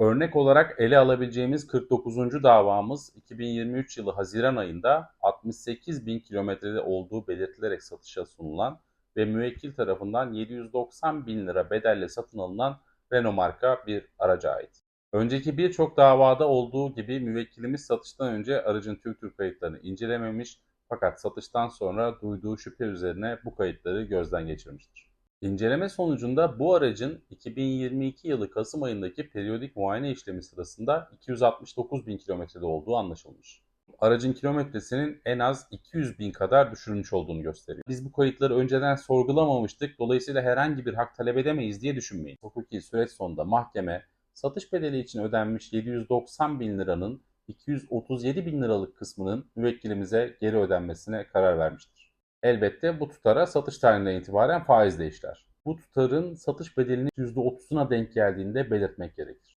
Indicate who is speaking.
Speaker 1: Örnek olarak ele alabileceğimiz 49. davamız 2023 yılı Haziran ayında 68 bin kilometrede olduğu belirtilerek satışa sunulan ve müvekkil tarafından 790 bin lira bedelle satın alınan Renault marka bir araca ait. Önceki birçok davada olduğu gibi müvekkilimiz satıştan önce aracın Türk Türk kayıtlarını incelememiş fakat satıştan sonra duyduğu şüphe üzerine bu kayıtları gözden geçirmiştir. İnceleme sonucunda bu aracın 2022 yılı Kasım ayındaki periyodik muayene işlemi sırasında 269 bin kilometrede olduğu anlaşılmış. Aracın kilometresinin en az 200 bin kadar düşürülmüş olduğunu gösteriyor. Biz bu kayıtları önceden sorgulamamıştık. Dolayısıyla herhangi bir hak talep edemeyiz diye düşünmeyin. Hukuki süreç sonunda mahkeme satış bedeli için ödenmiş 790 bin liranın 237 bin liralık kısmının müvekkilimize geri ödenmesine karar vermiştir. Elbette bu tutara satış tarihinden itibaren faiz de işler. Bu tutarın satış bedelinin %30'una denk geldiğinde belirtmek gerekir.